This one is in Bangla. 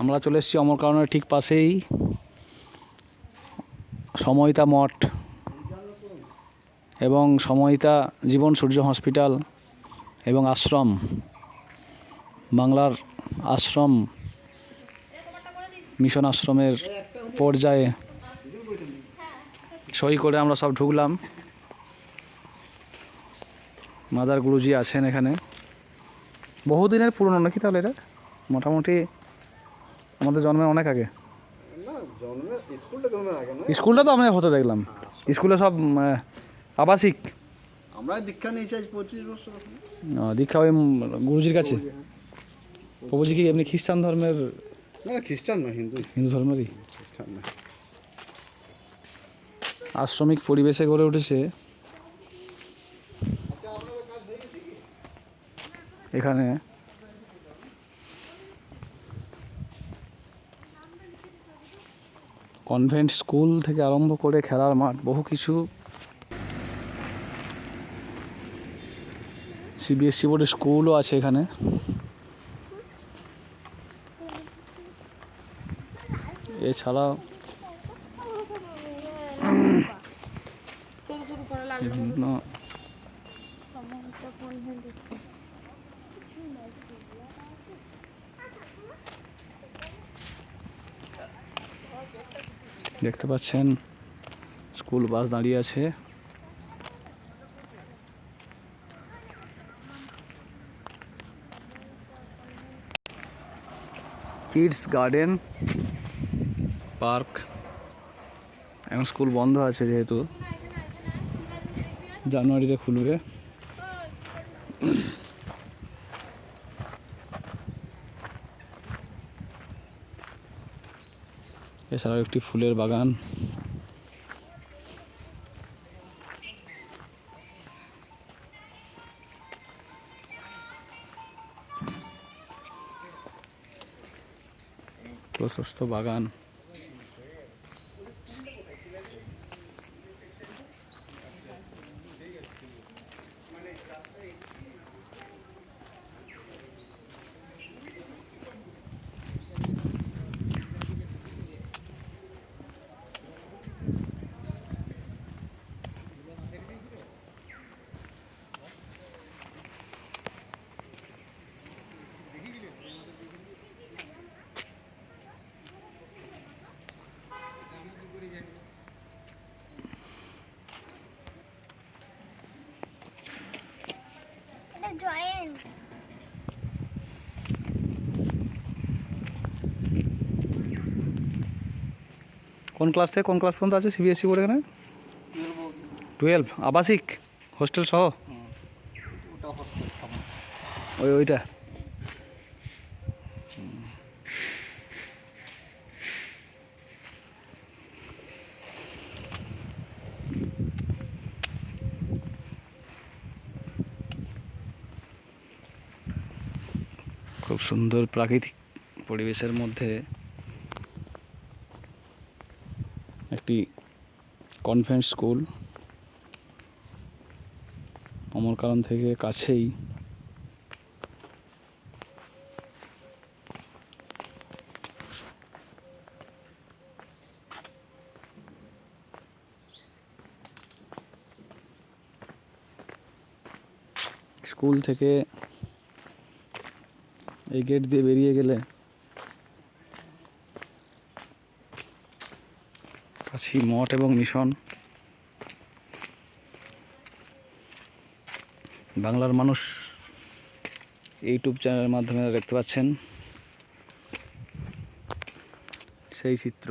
আমরা চলে এসেছি অমরকাননের ঠিক পাশেই। সময়িতা মঠ এবং সময়িতা জীবন সূর্য হসপিটাল এবং আশ্রম, বাংলার আশ্রম, মিশন আশ্রমের পর্যায়ে। সই করে আমরা সব ঢুকলাম। মাদার গুরুজি আছেন এখানে। বহুদিনের পুরনো নাকি তাহলে এটা? মোটামুটি আমাদের জন্মের অনেক আগে। স্কুলটা তো আমি হতে দেখলাম। স্কুলে সব আবাসিক। আমরা দীক্ষা নিয়েছি আজ পঁচিশ বছর। দীক্ষা ওই গুরুজির কাছে। প্রভুজি কি এমনি খ্রিস্টান ধর্মের? না খ্রিস্টান নয় হিন্দু। হিন্দু ধর্মেরই? খ্রিস্টান আশ্রমিক পরিবেশে গড়ে উঠেছে। এখানে কনভেন্ট স্কুল থেকে আরম্ভ করে খেলার মাঠ, বহু কিছু। সিবিএসসি বোর্ডের স্কুলও আছে এখানে। লাগল বিভিন্ন সমস্ত কনভেন্ট স্কুল দেখতে পাচ্ছেন, স্কুল বাস দাঁড়িয়ে আছে। কিডস গার্ডেন পার্ক এখন স্কুল বন্ধ আছে যেহেতু। জানুয়ারিতে খুলবে। এছাড়াও একটি ফুলের বাগান। প্রশস্ত বাগান। জয়েন্ট কোন ক্লাস থেকে কোন ক্লাস পর্যন্ত আছে সিবিএসসি বোর্ড এখানে? টুয়েলভ আবাসিক? হোস্টেল সহ? ওই ওইটা? খুব সুন্দর প্রাকৃতিক পরিবেশের মধ্যে একটি কনভেন্ট স্কুল অমরকারণ থেকে কাছেই। স্কুল থেকে এই গেট দিয়ে বেরিয়ে গেলে। কাছি মঠ এবং মিশন। বাংলার মানুষ ইউটিউব চ্যানেলের মাধ্যমে দেখতে পাচ্ছেন। সেই চিত্র।